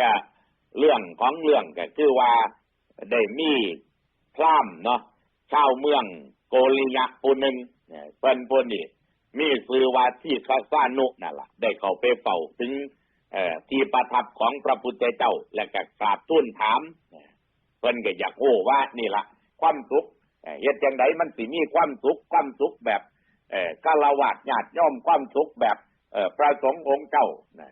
ก็เรื่องของเรื่องก็คือว่าได้มีพร่ามเนาะชาวเมืองโกริยะผู้หนึ่งเนี่ยเพิ่นผู้นี้มีซื้อว่าที่คาซานุนั่นล่ะได้เข้าไปเฝ้าถึงที่ประทับของพระพุทธเจ้า และก็กราบทูลถามเนี่ยเพิ่นก็อยากโอ้ว่านี่ล่ะความสุขเอ่อเฮ็ดจังไดมันสิมีความสุขความสุขแบบเอ่อกาลวาดญาติโยมความสุขแบบ พระสงฆ์องค์เจ้า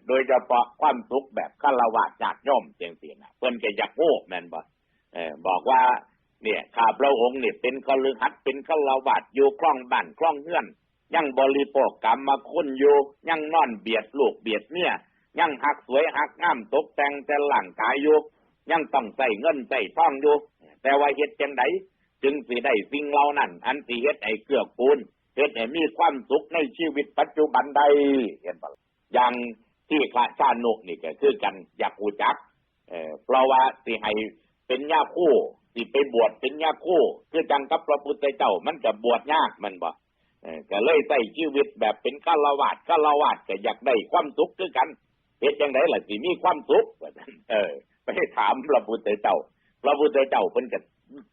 โดยเฉพาะความสุขแบบคารวะญาติโยมจังซี่นเพิ่นก็อยากโอ้แมนบออบอกว่า เนี่ยข้าพระองค์เนี่ยเป็นคฤหัสถ์เป็นคารวะอยู่คล่องบ้านคล่องเฮือน ยังบริโภคกรรมมาคุณอยู่ยังนอนเบียดลูกเบียดเมียยังหักสวยหักงามตกแต่งแต่หลังกายอยู่ยังต้องใส่เงินใส่ทองอยู่แต่ว่าเฮ็ดจังไดจึงสิได้สิ่งเหล่านั้น อันสิเฮ็ดให้เกือกูล เฮ็ดให้มีความสุขในชีวิตปัจจุบันใดเห็นบ่ล่ะอย่างที่พระชาโนุนี่ก็คือกันอยากรู้จักเออเพราะว่าสิให้เป็นญาคู่สิไปบวชเป็นญาคู่ คือจังกับพระพุทธเจ้ามันจะบวชยากมันบ่เออก็เลยใช้ชีวิตแบบเป็นฆราวาสฆราวาสก็อยากได้ความสุขคือกันเฮ็ดจังไดล่ะสิมีความสุขเออไปถามพระพุทธเจ้า พระพุทธเจ้าเพิ่นก็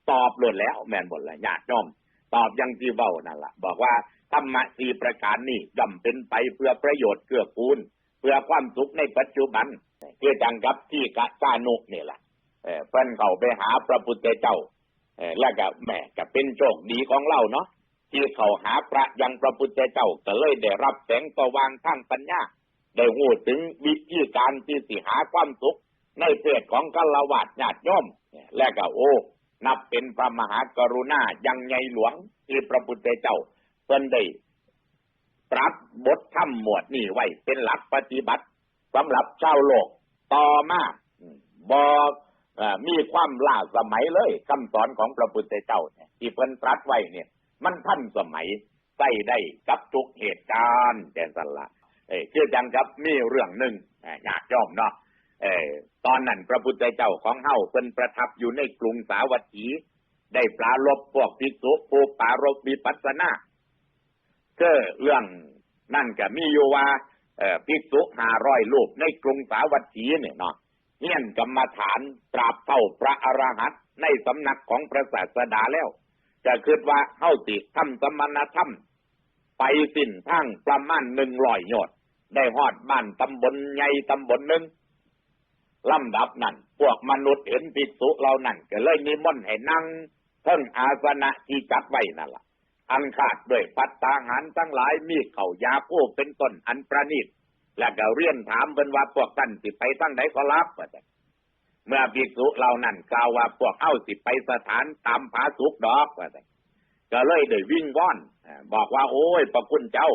ตอบเลยแล้ว แม่นบ่ล่ะญาติโยม ตอบย่างที่เว้านั่นล่ะ บอกว่าธรรมะสี่ประการนี้ย่อมเป็นไปเพื่อประโยชน์เกื้อกูล เพื่อความสุขในปัจจุบันคือจังกับที่กะสานุนี่แหละเอ่อนเขาไปหาพระพุทธเจ้าแล้วก็แหม่ก็เป็นโชคดีของเราเนาะที่เขาหาพระยังพระพุทธเจ้าก็เลยได้รับแสงสว่างทางปัญญาได้หูถึงวิธีการที่สิหาความสุขในเพศของกัลวาดญาติโยมและก็โอ้ นับเป็นพระมหากรุณายังใหญ่หลวงที่พระพุทธเจ้าเพิ่นได้ตรัสบทธรรมหมวดนี้ไว้เป็นหลักปฏิบัติสำหรับชาวโลกต่อมาบออ่ามีความล่าสมัยเลยคำสอนของพระพุทธเจ้าเนี่ยที่เพิ่นตรัสไว้เนี่ย มันทันสมัยใส่ได้กับทุกเหตุการณ์แต่สันละเอ้ยคือจังกับมีเรื่องหนึ่งอยากยอมเนาะ เออตอนนั้นพระพุทธเจ้าของเฮาเพิ่นประทับอยู่ในกรุงสาวัตถี ได้ปลารบพวกภิกษุผู้ปารบวิปัสสนาก็เรื่องนั่นก็มีอยู่ว่าภิกษุห้าร้อยรูปในกรุงสาวัตถีเนี่ยเนาะเฮียนกรรมฐานตราบเท่าพระอรหันต์ในสำนักของพระศาสดาแล้วจะคิดว่าเข้าติทำสมณธรรม ไปสิ้นทั้งประมาณหนึ่งร้อยโยชน์ได้ฮอดบ้านตำบลใหญ่ตำบลหนึ่ง ลำดับนั้นพวกมนุษย์เห็นภิกษุเหล่านั้นก็เลยนิมนต์ให้นั่งเพิ่งอาสนะที่จัดไว้นั่นล่ะ อันขาดด้วยปัตตาหารทั้งหลายมีเข่ายาผู้เป็นต้นอันประณีตแล้วก็เรียนถามเป็นว่าพวกท่านสิไปตั้งไหนก็รับเมื่อภิกษุเหล่านั้นกล่าวว่าพวกเอ้าสิไปสถานตามผาสุกดอกก็เลยได้วิ่งว่อน บอกว่าโอ้ยพระคุณเจ้า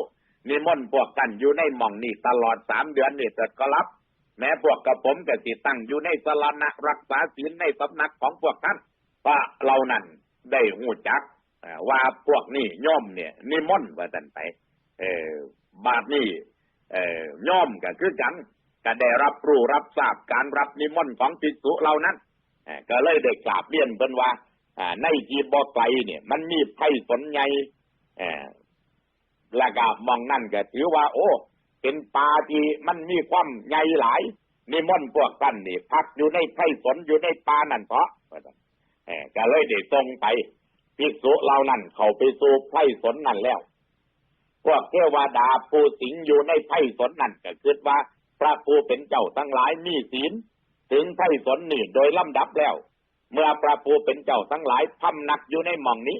นิมนต์พวกท่านอยู่ในหม่องนี่ตลอดสามเดือนนี่แต่ก็รับ แม้พวกกระผมก็สิตั้งอยู่ในสลานะรักษาศีลในสำนักของพวกท่านว่าเรานั้นได้หูจักว่าพวกนี้ย่อมเนี่ย นิมนต์ว่าท่านไป เออบาดนี้เออย่อมก็คือกันก็ได้รับรู้รับทราบการรับนิมนต์ของภิกษุเหล่านั้นก็เลยได้กราบเรียนเพิ่นว่าในที่บ่ไกลเนี่ย มันมีไผ่สนใหญ่แล้วก็มองนั่นก็ถือว่า โอ้ เป็นป่าที่มันมีความใหญ่หลายนิมนต์พวกท่านนี่พักอยู่ในไผ่สนอยู่ในปานั่นเพราะเอ่อก็เลยได้ส่งไปภิกษุเหล่านั้นเข้าไปสู่ไผ่สนนั่นแล้ว พวกเทวดาผู้สิงอยู่ในไพ่สนนั่นก็คือว่า พระผู้เป็นเจ้าทั้งหลายมีศีล ถึงไพ่สนนี่โดยลำดับแล้ว เมื่อพระผู้เป็นเจ้าทั้งหลายพำนักอยู่ในหม่องนี้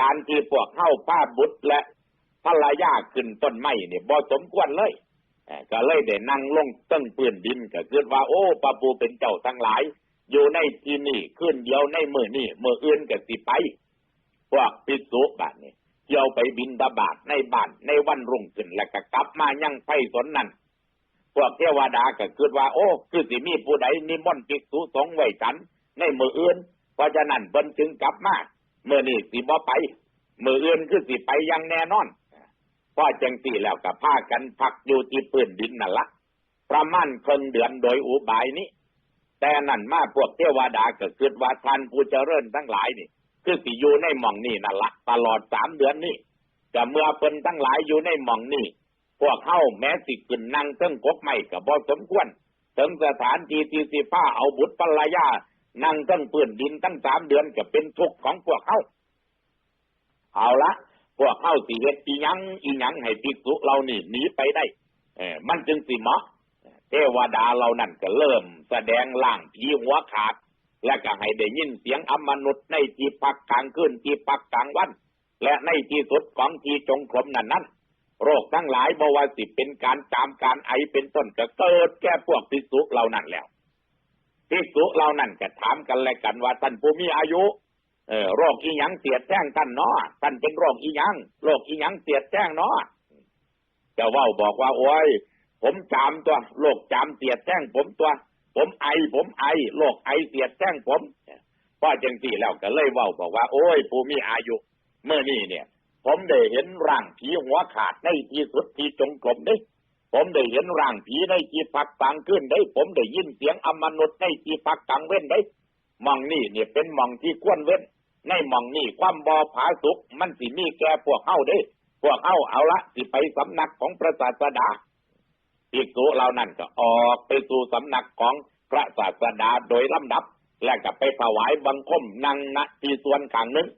การที่พวกเข้าป้าบุตรและ ภรรยาขึ้นต้นไม้เนี่ยบ่สมควรเลยเอ่อก็เลยได้นั่งลงตั้งปืนดินก็คือว่าโอ้พระผู้เป็นเจ้าทั้งหลาย อยู่ในที่นี่ขึ้นเดียวในมือนี่มืออื่นก็สิไปพวกปิสุบาทนี่เที่ยวไปบินดาบาดในบ้านในวันรุ่งขึ้นแล้วก็กลับมายังไฟสนนั่นพวกเทวดาก็คิดว่า โอ้คือสิมีผู้ใดนิมนต์ภิกษุสงไว้กัน ในมืออื่น เพราะฉะนั้นเพิ่นจึงกลับมาเมื่อนี้สิบ่ไปมืออื่นคือสิไปยังแน่นอน พอจังสี่แล้วก็พากันพักอยู่ที่พื้นดินนั่นละประมาณครึ่งเดือนโดยอุบายนี้ แต่นั่นมาพวกเทวดาก็คิดว่าท่านผู้เจริญทั้งหลายนี่ คือสิอยู่ในหม่องนี่นั่นละตลอดสามเดือนนี่แต่เมื่อเพิ่นทั้งหลายอยู่ในหม่องนี่พวกเข้าแม้สิขึ้นนั่งเทิงกกไม่ก็บ่สมควรถึงสถานที่ที่สิผ้าเอาบุตรภรรยานั่งตั้งปืนดินตั้งสามเดือนก็เป็นทุกข์ของพวกเขาเอาละ วกเข้าสิเฮ็ดอีหยังอีหยังให้ภิกษุเรานี่หนีไปได้เออมันจึงสิเหมาะเทวดาเรานั่นก็เริ่มแสดงล่างผีหัวขาด และก็ให้ได้ยินเสียงอมนุษย์ในที่พักกลางคืนที่พักกลางวัน และในที่สุดของที่จงกรมนั้นนั้นโรคทั้งหลายบวาสิเป็นการจามการไอเป็นต้นก็เกิดแก่พวกภิกษุเหล่านั้นแล้วภิกษุเหล่านั้นก็ถามกันและกันว่าท่านผู้มีอายุ เออโรคอีหยังเสียดแจ้งท่านเนาะท่านเป็นโรคอีหยังโรคอีหยังเสียดแจ้งเนาะเจ้าว่าบอกว่า โอ้ย ผมจามตัวโรคจามเสียดแจ้งผมตัว ผมไอผมไอโรคไอเสียดแจ้งผมพอจังสี่แล้วก็เลยว่าบอกว่า โอ้ยผู้มีอายุเมื่อนี่เนี่ย ผมได้เห็นร่างผีหัวขาดในที่สุดที่จงกรมได้ผมได้เห็นร่างผีในที่พักกลางขึ้นได้ ผมได้ยินเสียงอมนุษย์ในที่พักกลางเว้นได้ มองนี่เนี่ยเป็นหมองที่ควรเว้น ในหมองนี่ความบอผาสุกมันสิมีแก่พวกเฮาได้ พวกเฮาเอาละสิไปสำนักของพระศาสดาภิกษุเหล่านั้นก็ออกไปสู่สำนักของพระศาสดาโดยลำดับ และก็ไปถวายบังคมนั่งณที่ส่วนข้างหนึง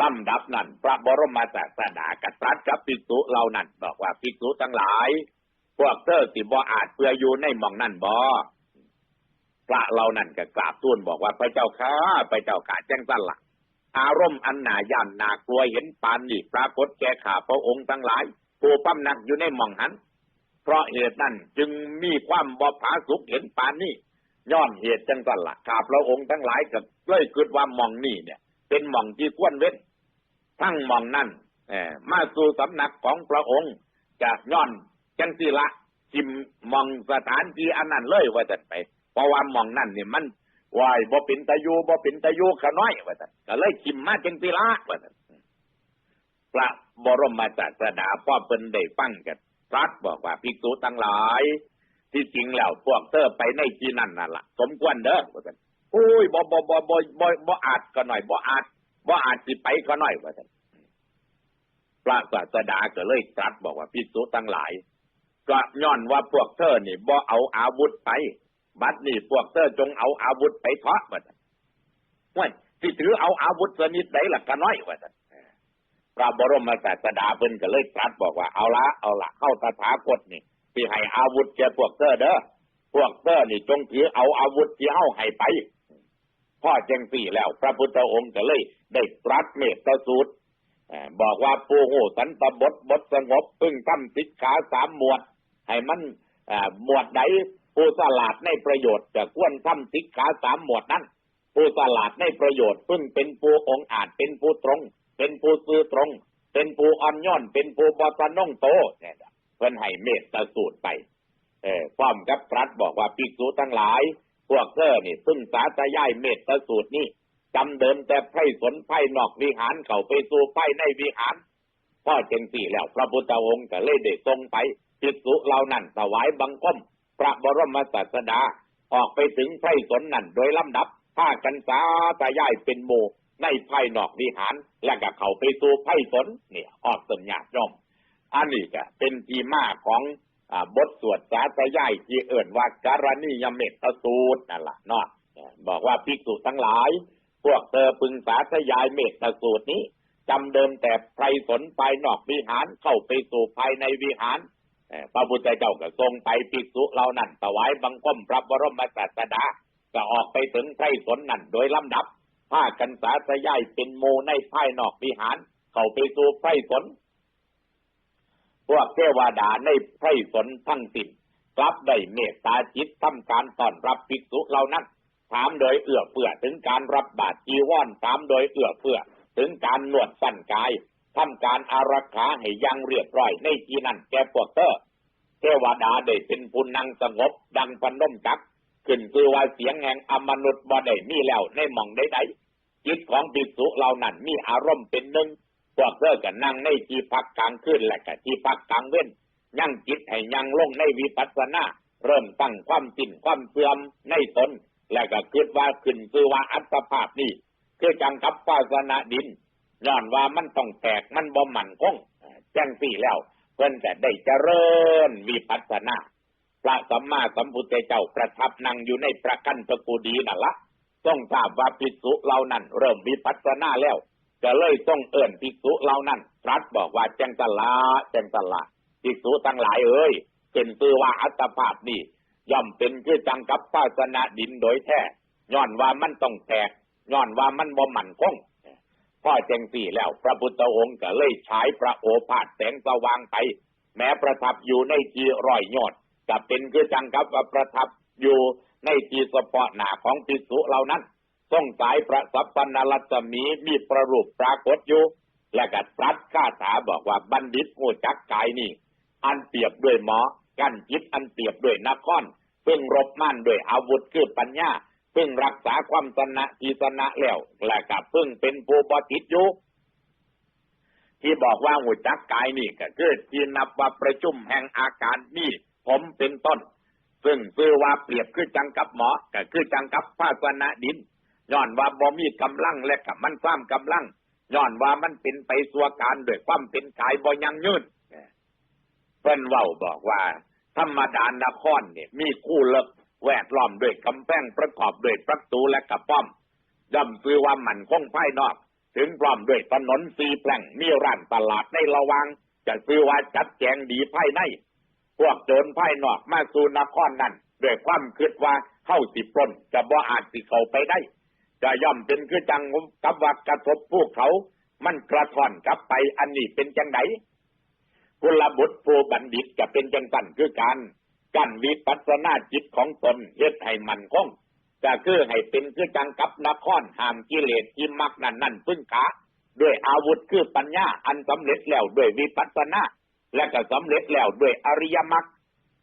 ลำดับนั้น พระบรมศาสดากตรัสกับภิกษุเหล่านั้นบอกว่าภิกษุทั้งหลาย พวกเธอสิบ่อาจเพื่ออยู่ในหม่องนั่นบ่ พระเหล่านั้นก็กราบทูลบอกว่าพระเจ้าข้าพระเจ้าข้าแจ้งสั้นละอารมณ์อันหนาย่านหนากลัวเห็นปานนี่ปรากฏแก่ข้าพระองค์ทั้งหลายผู้ปั้มหนักอยู่ในหม่องหัน เพราะเหตุนั้นจึงมีความบ่ผาสุกเห็นปานนี้ย้อนเหตุจังสั้นละข้าพระองค์ทั้งหลายก็เลยคิดว่าหม่องนี่เนี่ย เป็นหม่องที่ควรเว้นทั้งหม่องนั่นเออมาสู่สำนักของพระองค์จะย้อนจังสิละจิมม่องสถานที่อันนั้นเลยว่าจะไป ราะว่าหม่องนั่นเนี่ยมันวายบ่เป็นตะยูบ่เป็นตะยูขน้อยว่าจะก็เลยจิมมาจังสิละว่าจะพระบรมศาสดาพ่อเพิ่นได้ฟังกันรัสบอกว่าภิกษุทั้งหลาย ที่จริงแล้วพวกเธอไปในที่นั่นนั่นละสมควรเด้อว่าซั่โอ้ยบ่บ่บ่บ่บ่บ่อาจก็หน่อยบ่อาจบ่อาจสิไปก็หน่อยว่าซั่พระศาสดาก็เลยตรัสบอกว่าภิกษุทั้งหลาย ก็ย้อนว่าพวกเธอนี่บ่เอาอาวุธไป บัดนี้พวกเธอจงเอาอาวุธไปเถาะว่าซั่นว่าสิถือเอาอาวุธชนิดใดล่ะก็น้อยว่าพระบรมศาสดาเพิ่นก็เลยตรัสบอกว่าเอาละเอาละเข้าตถาคตนี่ที่ให้อาวุธแก่พวกเธอเด้อพวกเธอนี่จงถือเอาอาวุธที่เฮาให้ไปพ่อจังสี่แล้ว พระพุทธองค์ก็เลยได้ตรัสเมตตาสูตรบอกว่าปูโหสันตบทบทสงบพึ่งทำสิกขาสามหมวด ให้มันหมวดใด ผู้สลาดในประโยชน์จะควรทำสิกขาสามหมวดนั้น ผู้สลาดในประโยชน์พึ่งเป็นผู้องอาจเป็นผู้ตรง เป็นผู้ซื่อตรง เป็นผู้อ่อนย่อน เป็นผู้บอสนงโตเนี่ยเพิ่นให้เมตตาสูตรไป เออพร้อมกับตรัสบอกว่าภิกษุทั้งหลาย พวกเธอนี่ซึ่งสาธยายเมตตาสูตรนี้จำเดิมแต่ไพร่สนไพร่นอกวิหารเข้าไปสู่ไพร่ในวิหารพ่อเจงสี่แล้วพระพุทธองค์ก็เลยได้ทรงไปภิกษุเหล่านั้นถวายบังคม พระบรมศาสดา ออกไปถึงไพร่สนนั่นโดยลำดับผ้ากันสาธยายเป็นหมู่ในไพ่นอกวิหาร และก็เขาไปสู่ไพ่สนเนี่ยออกสัญญาย่อมอันนี้ก็เป็นที่มาของอบทสวดสาธยายที่เอิ่นว่าการณียเมตตสูตรนั่นแหละเนาะบอกว่าภิกษุทั้งหลาย พวกเธอพึงสาธยายเมตตสูตรนี้จำเดิมแต่ไพรสนภายนอกวิหารเข้าไปสู่ภายในวิหาร พระพุทธเจ้าก็ทรงไปภิกษุเหล่านั้นถวายบังคมพระบรมศาสดาก็ออกไปถึงไพรสนนั่นโดยลำดับผ้ากันสาธยายเป็นโมในภายนอกวิหาร เข้าไปสู่ไพรสนพวกเทวดาในไพรสนทั้งสิ้นกลับได้เมตตาจิตทำการต้อนรับภิกษุเหล่านั้นถามโดยเอื้อเฟื้อถึงการรับบาตรจีวรถามโดยเอื้อเฟื้อถึงการนวดสั้นกาย ทำการอารักขาให้ยังเรียบร้อยในที่นั้นแก่พวกเธอร์เทวดาได้เป็นผู้นั่งสงบ ดังพนมจักขึ้นคือว่าเสียงแห่งอมนุษย์บ่ได้มีแล้วในหม่องใดๆจิตของภิกษุเหล่านั้นมีอารมณ์เป็นหนึ่งพวกเธอก็นั่งในที่พักกลางคืนและก็ที่พักกลางเว้นยั่งจิตให้ยังลงในวิปัสสนา เริ่มตั้งความสิ้นความเสื่อมในตนและก็คิดว่าขึ้นคือว่าอัตภาพนี้คือจังกับภาสนาดิน ย้อนว่ามันต้องแตกมันบ่มันคงจังสี่แล้ว เพิ่นจะได้เจริญวิปัสสนาพระสัมมาสัมพุทธเจ้าประทับนั่งอยู่ในประกันตะกูดีนั่นละต้องทราบว่าภิกษุเหล่านั้น เริ่มวิปัสสนาแล้วก็เลยต้องเอิ่นภิกษุเหล่านั้นรัสบอกว่าจังตละจังตละภิกษุทั้งหลายเอ้ยเป็นชื่อว่าอัตภาพนี่ย่อมเป็นคือจังกับภาสนาดินโดยแท้ย้อนว่ามันต้องแตกย้อนว่ามันบ่มั่นคง พ่อจังสี่แล้ว พระพุทธองค์ก็เลยฉายพระโอภาสแสงสว่างไป แม้ประทับอยู่ในที่ร้อยยอดก็เป็นคือจังกับว่าประทับอยู่ในที่เฉพาะหน้าของภิกษุเหล่านั้นทรงสายพระสัพพนรัศมีมีประรูปปรากฏอยู่ และก็ตรัสคาถาบอกว่าบัณฑิตหูจักกายนี่ อันเปรียบด้วยหมอ กันจิตอันเปรียบด้วยนครพึ่งรบม่านด้วยอาวุธคือปัญญา พึ่งรักษาความสนะทีสนะแล้วและก็พึ่งเป็นผู้บติดอยู่ที่บอกว่าหูจักกายนี่ก็คือที่นับว่าประชุมแห่งอาการนี่ผมเป็นต้น ซึ่งซื้อว่าเปรียบคือจังกับหมอก็คือจังกับภาสนะดินย้อนว่าบ่มีกำลังและกับมันความกำลังย้อนว่ามันเป็นไปสัวการด้วยความเป็นกายบ่ยังยืนเพิ่นเว้าบอกว่า ธรรมดานครเนี่ยมีคู่เลิก แวดล้อมด้วยกำแพงประกอบด้วยประตูและกระป้อมย่อมซื้อว่ามันคงภายนอก ถึงพร้อมด้วยถนนสีแปลงมีร้านตลาดในระวังจะซื้อว่าจัดแจงดีภายใน พวกโจรภายนอกมาสู่นครนั้นด้วยความคิดว่าเข้าสิปล้นจะบ่อาจสิเข้าไปได้ จะย่อมเป็นคือจังกับว่ากระทบพวกเขา มันกระท่อนกลับไปอันนี้เป็นจังไดกุลบุตรผู้บัณฑิตจะเป็นจังสันคือการ กั้นวิปัสสนาจิตของตนเฮ็ดให้มันคงก็คือให้เป็นคือจังกับนครห้ามกิเลสที่มักนั่นนั่นพึ่งขาด้วยอาวุธคือปัญญาอันสำเร็จแล้วด้วยวิปัสสนาและก็สำเร็จแล้วด้วยอริยมรรค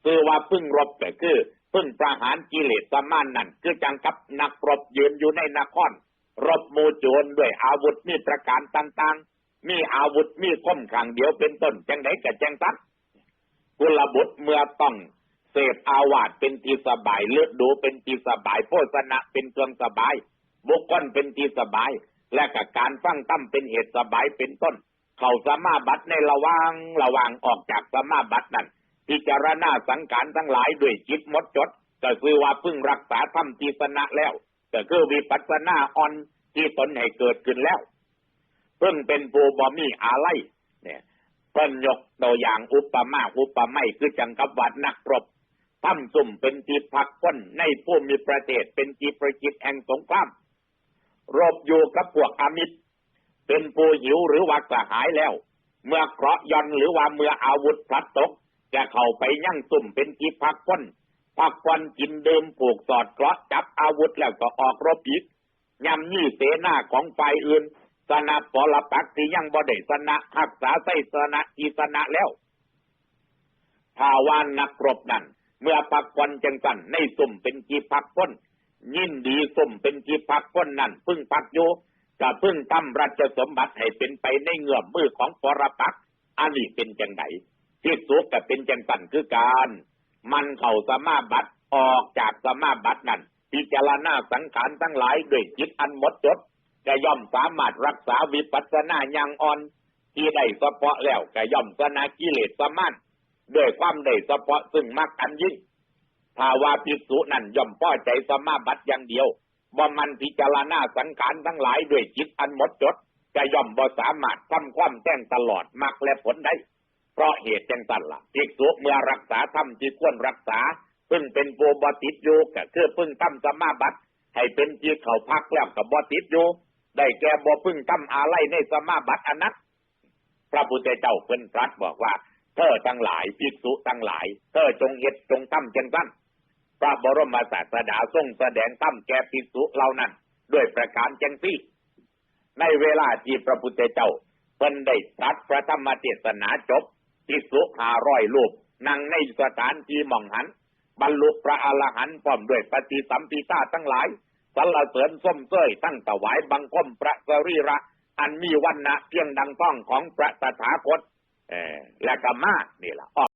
คือว่าพึ่งรบก็คือพึ่งประหารกิเลสสมานนั่นคือจังกับนักรบยืนอยู่ในนคร รบมูโจรด้วยอาวุธมีประการต่างๆ มีอาวุธมีคมขังเดียวเป็นต้นจังไดกับจังตักกุลบุตรเมื่อต้อง เสพอาวาสเป็นทีสบายเลือดดูเป็นทีสบายโภชนะเป็นเครื่องสบาย บุคคลเป็นทีสบาย และกับการฟังตั้มเป็นเหตุสบายเป็นต้น เขาสมาบัติในระวางระวางออกจากสมาบัตินั้นพิจารณาสังขารทั้งหลายด้วยจิตมดจดก็คือว่าพึ่งรักษาธรรมทีสนะแล้วก็คือวิปัสสนาอ่อนที่ตนให้เกิดขึ้นแล้วเพิ่งเป็นปูบอมีอะไรเนี่ยเพิ่นยกตัวอย่างอุปมาอุปไมยคือจังกับวัดนักรบ ตั้มสุ่มเป็นทีพักพ้นในผู้มีประเทศเป็นทีประจิตแห่งสงครามรบอยู่กับพวกอามิตร เป็นผู้หิวหรือว่ากระหายแล้ว เมื่อเคราะห์ย่อนหรือว่าเมื่ออาวุธพลัดตก จะเข้าไปยั่งสุ่มเป็นทีพักพ้นพักควันกินเดิมผูกสอดเคราะห์จับอาวุธแล้วก็ออกรบอีกยำยี่เสนาของฝ่ายอื่น สนะปรปักที่ยังบ่ได้สนะหักษาไส้สนะอีสนะแล้วถ้าว่านักรบนั้น เมื่อพักควันจังสันในสุ่มเป็นกีพักพ้นยินดีสุ่มเป็นกีพักพ้นนั่นพึ่งพักอยู่จะพึ่งตั้มรัชสมบัติให้เป็นไปในเงื่อมมือของปรปักอันนี้เป็นจังไดที่สุดก็เป็นจังสันคือการ มันเข่าสมาบัติออกจากสมาบัตินั้นพิจารณาสังขารทั้งหลายด้วยจิตอันหมดจดก็ย่อมสามารถรักษาวิปัสสนาอย่างอ่อน ที่ได้เฉพาะแล้วก็ย่อมสนากิเลสสมาน ด้วยความได้เฉพาะซึ่งมากอันยิ่งภาวาภิกษุนั้นย่อมป้อใจสมาบัติอย่างเดียวบ่มันพิจารณาสังขารทั้งหลายด้วยจิตอันหมดจดก็ย่อมบ่สามารถทำความแจ้งตลอดมรรคและผลได้ เพราะเหตุจังสันละ่ะภิกษุเมื่อรักษาธรรมที่ควรรักษาพึ่งเป็นโปบติดอยู่ก็คือพึ่งตั้มสมาบัติให้เป็นที่เขาพักแล้วกับบติดอยู่ได้แก่บ่พึ่งตั้มอาไลในสมาบัติอันนั้นพระพุทธเจ้าเพิ่นตรัสบอกว่า เธอทั้งหลายภิกษุทั้งหลาย เธอจงเฮ็ดจงตั้มเจังสั้นพระบรมศาสดาทรงแสดงตั้มแก่ภิกษุเหล่านั้น ด้วยประการจังซี่ในเวลาที่พระพุทธเจ้าเพิ่นได้ตรัสพระธรรมเทศนาจบภิกษุหาร้อยรูปนั่งในสถานที่มองหัน บรรลุพระอรหันต์พร้อมด้วยปฏิสัมพิธาทั้งหลายสรรเสริญส้มเส้ยตั้งถวายบังคมพระสรีระ อันมีวันนะเพียงดังต้องของพระตถาคต เออและก็มานี่ล่ะออก